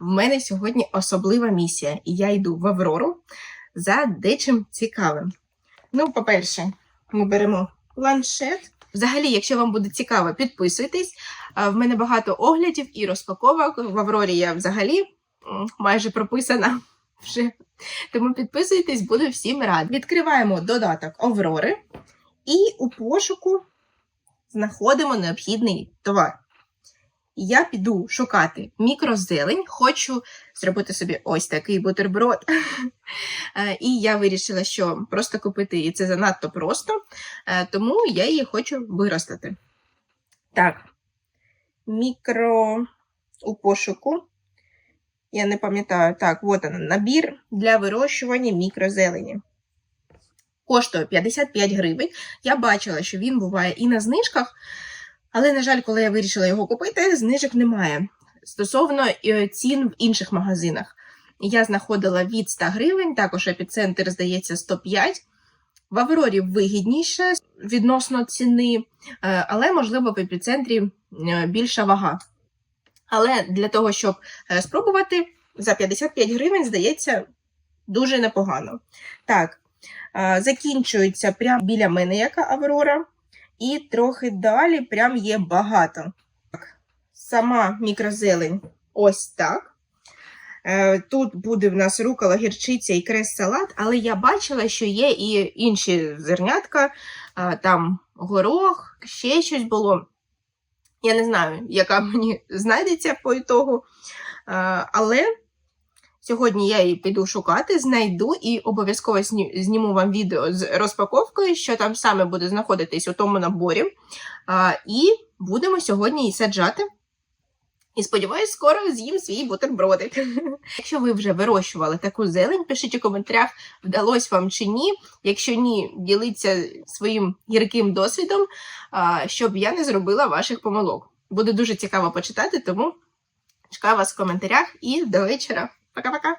в мене сьогодні особлива місія, і я йду в Аврору за дечим цікавим. Ну, по-перше, ми беремо планшет. Взагалі, якщо вам буде цікаво, підписуйтесь. В мене багато оглядів і розпаковок. В Аврорі я взагалі майже прописана вже. Тому підписуйтесь, буду всім рад. Відкриваємо додаток Аврори і у пошуку знаходимо необхідний товар. Я піду шукати мікрозелень, хочу зробити собі ось такий бутерброд. Е, І я вирішила, що просто купити її це занадто просто, е, тому я її хочу виростити. Так, мікро у пошуку. Я не пам'ятаю, так, от він, набір для вирощування мікрозелені. Коштує 55 гривень. Я бачила, що він буває і на знижках, але, на жаль, коли я вирішила його купити, знижок немає. Стосовно е, цін в інших магазинах. Я знаходила від 100 гривень, також епіцентр, здається, 105. В Аврорі вигідніше відносно ціни, е, але, можливо, в епіцентрі е, більша вага. Але для того, щоб спробувати, за 55 гривень, здається, дуже непогано. Так, закінчується прямо біля мене, яка Аврора, і трохи далі прям є багато. Сама мікрозелень ось так. Е, Тут буде в нас рукола, гірчиця і крес-салат, але я бачила, що є і інші зернятка, там горох, ще щось було. Я не знаю, яка мені знайдеться по ітогу. Але сьогодні я її піду шукати, знайду і обов'язково зніму вам відео з розпаковкою, що там саме буде знаходитись у тому наборі. І будемо сьогодні її саджати. І сподіваюсь, скоро з'їм свій бутербродик. Якщо ви вже вирощували таку зелень, пишіть у коментарях, вдалося вам чи ні. Якщо ні, діліться своїм гірким досвідом, щоб я не зробила ваших помилок. Буде дуже цікаво почитати, тому чекаю вас в коментарях і до вечора. Пока-пока!